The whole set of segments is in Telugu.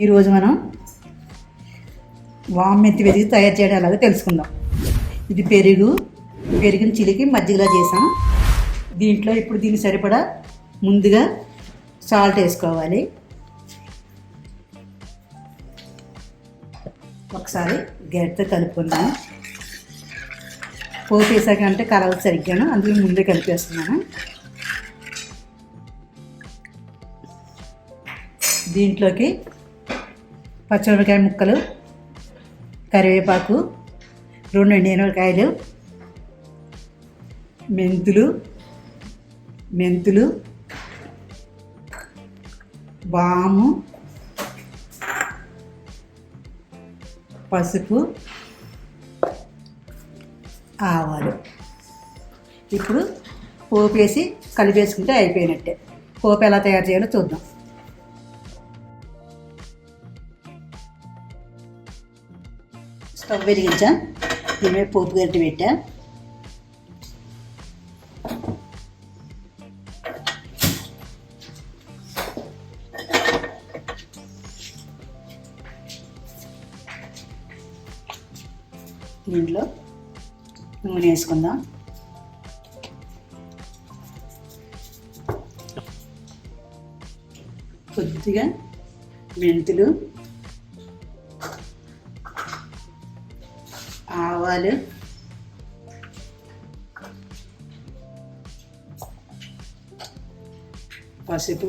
ఈరోజు మనం వామెత్తి వెతికి తయారు చేయడం ఎలాగో తెలుసుకుందాం. ఇది పెరుగు. పెరుగుని చిలికి మజ్జిగలా చేసాం. దీంట్లో ఇప్పుడు దీనికి సరిపడా ముందుగా సాల్ట్ వేసుకోవాలి. ఒకసారి గరిటతో కలుపుకుందాం. పోపు వేసాక అంటే కలవదు సరిగ్గాను అందులో ముందే కలిపేస్తున్నాను. దీంట్లోకి పచ్చిమిరపకాయ ముక్కలు కరివేపాకు రెండు ఎండినకాయలు మెంతులు మెంతులు వాము పసుపు ఆవాలు. ఇప్పుడు పోపు వేసి కలిపేసుకుంటే అయిపోయినట్టే. పోపు ఎలా తయారు చేయాలో చూద్దాం. స్టవ్ వెలిగించా దీని మీద పోపు గరిటె పెట్టా దీంట్లో నూనె వేసుకుందాం కొద్దిగా మెంతులు ఆవాలు పసుపు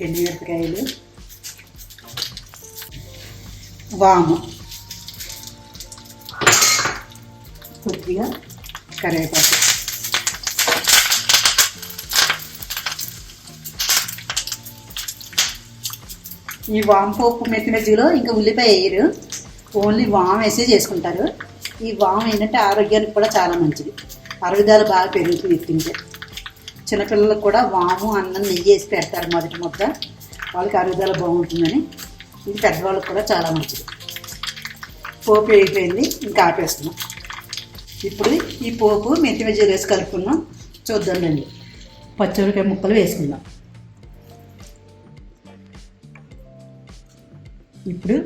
ఎండుమిరపకాయలు వాము కొద్దిగా కరివేపాకు ఈ వామ్ పోపు మెత్తి మెజ్జిగలో ఇంకా ఉల్లిపాయ వేయరు ఓన్లీ వామ్ వేసే చేసుకుంటారు. ఈ వామ్ ఏంటంటే ఆరోగ్యానికి కూడా చాలా మంచిది. అరుగుదల బాగా పెరుగుతుంది ఎత్తింటే చిన్నపిల్లలకు కూడా వాము అన్నం నెయ్యి వేసి పెడతారు మొదటి ముద్ద వాళ్ళకి అరుగుదల బాగుంటుందని ఇది పెద్దవాళ్ళకి కూడా చాలా మంచిది. పోపు వేగిపోయింది ఇంకా ఆపేస్తున్నాం. ఇప్పుడు ఈ పోపు మెంతి మెజ్జిగలు వేసి కలుపుకున్నాం. చూద్దాం రండి. పచ్చిమిరపకాయ ముక్కలు వేసుకుందాం. ఇప్పుడు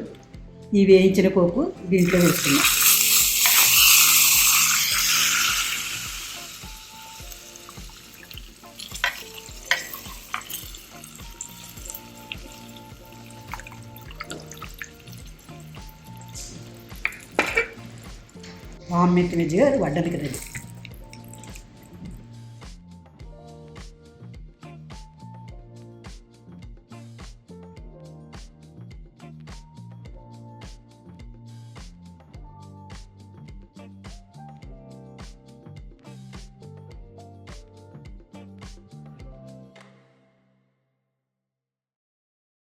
ఈ వేయించిన పోపు దీంట్లో వేసుకుందాం వామ్ మెంతి అది వడ్డానికి రెడీ.